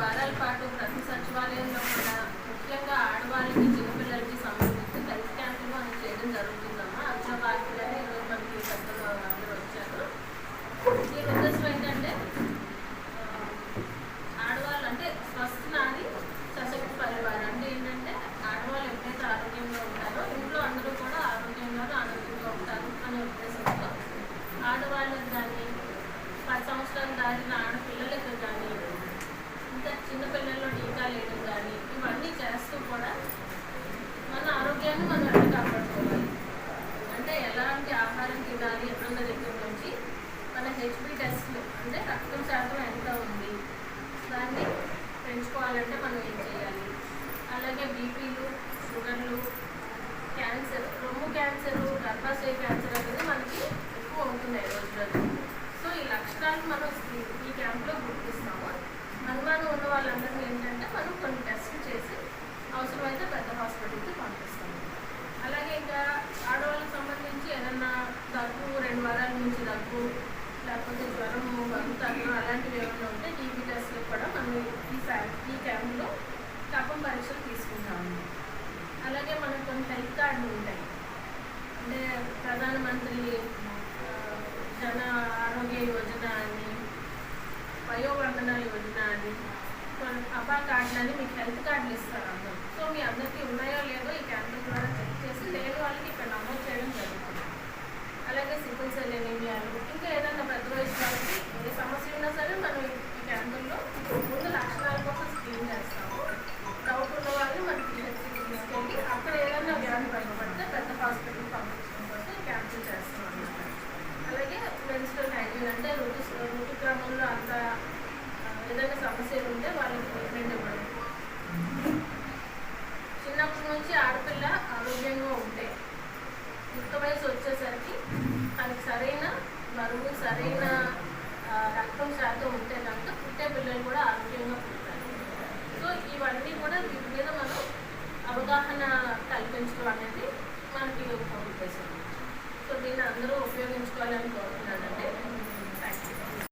వారాల పాటు ప్రతి సచివాలయంలో కూడా ముఖ్యంగా ఆడవాళ్ళకి చిన్నపిల్లలకి సంబంధించి హెల్త్ క్యాంపులు మనం చేయడం జరుగుతుందమ్మా. అచ్చా బాధితులని ఈరోజు మనకి పెద్దలు అందరూ వచ్చారు. దీని ఉద్దేశం ఏంటంటే ఆడవాళ్ళు అంటే స్వస్థ నాది సశక్తి పరివారం. అంటే ఏంటంటే ఆడవాళ్ళు ఎప్పుడైతే ఆరోగ్యంగా ఉంటారో ఇంట్లో అందరూ కూడా ఆరోగ్యంగా ఆనందంగా ఉంటారు అనే ఉద్దేశంతో ఆడవాళ్ళకి కానీ పది సంవత్సరాలు దాటిన ఆడపిల్లలకు కానీ ఇంకా చిన్నపిల్లల్లో టీకా వేయడం కానీ ఇవన్నీ చేస్తూ కూడా మన ఆరోగ్యాన్ని మనం ఎలా కాపాడుకోవాలి. అంటే ఎలాంటి ఆహారం తినాలి అన్న దగ్గర నుంచి మన హెచ్బి టెస్ట్లు అంటే రక్తం శాతం ఎంత ఉంది దాన్ని పెంచుకోవాలంటే మనం ఏం చేయాలి? అలాగే బీపీలు షుగర్లు క్యాన్సర్ రొమ్ము క్యాన్సర్ గర్భాశయ క్యాన్సర్ అనేది మనకి ఎక్కువ ఉంటున్నాయి రోజు రోజు సో ఈ లక్షణాలు మనం ఈ- ఈ క్యాంప్లో గుర్తిస్తాము అనుమానం ఉన్న వాళ్ళందరినీ ఏంటంటే మనం కొన్ని టెస్టులు చేసి అవసరమైతే పెద్ద హాస్పిటల్కి పంపిస్తాము అలాగే ఇంకా ఆడవాళ్ళకి సంబంధించి ఏదన్నా దగ్గు రెండు వారాల నుంచి దగ్గు లేకపోతే జ్వరము తగ్గడం అలాంటివి ఏమైనా ఉంటే టీబీ టెస్ట్లో కూడా మనం ఈ ఈ క్యాంప్లో కఫం పరీక్షలు తీసుకుంటాము. అలాగే మనకు కొన్ని హెల్త్ కార్డులు ఉంటాయి. అంటే ప్రధానమంత్రి జన ఆరోగ్య యోజన అని వయోవర్ధన యోజన అని కొన్ని అపా కార్డులు అని మీకు హెల్త్ కార్డులు ఇస్తారు? అలాగే సిపిల్ సెల్ ఎనీమియాలు ఇంకా ఏదైనా పెద్ద వయసు వాళ్ళకి ఏ సమస్య ఉన్నా సరే మనం ఈ క్యాంపుల్లో ముందు లక్షణాల కోసం స్క్రీన్ చేస్తాము. డౌట్ ఉన్న వాళ్ళని మనం పిహెచ్సికి తీసుకెళ్ళి అక్కడ ఏదైనా వ్యాధి బయటపడితే పెద్ద హాస్పిటల్కి పంపించడం కోసం క్యాన్సిల్ క్యాంపులు చేస్తాం అన్నమాట. అలాగే మెన్స్ట్రల్ హైజీన్ అంటే ఋతు క్రమంలో అంత ఏదైనా సమస్యలు ఉంటే వాళ్ళకి ట్రీట్మెంట్ ఇవ్వడం. చిన్నప్పటి నుంచి ఆడపిల్ల ఆరోగ్యంగా ఉంటే యుక్త వయసు వచ్చేసరికి సరైన రక్తం శాతం ఉంటే కనుక పుట్టే పిల్లలు కూడా ఆరోగ్యంగా పుట్టారు సో ఇవన్నీ కూడా వీటి మీద మనం అవగాహన కల్పించడం అనేది మనకి ఒక ఉద్దేశం. సో దీన్ని అందరూ ఉపయోగించుకోవాలని కోరుతున్నాను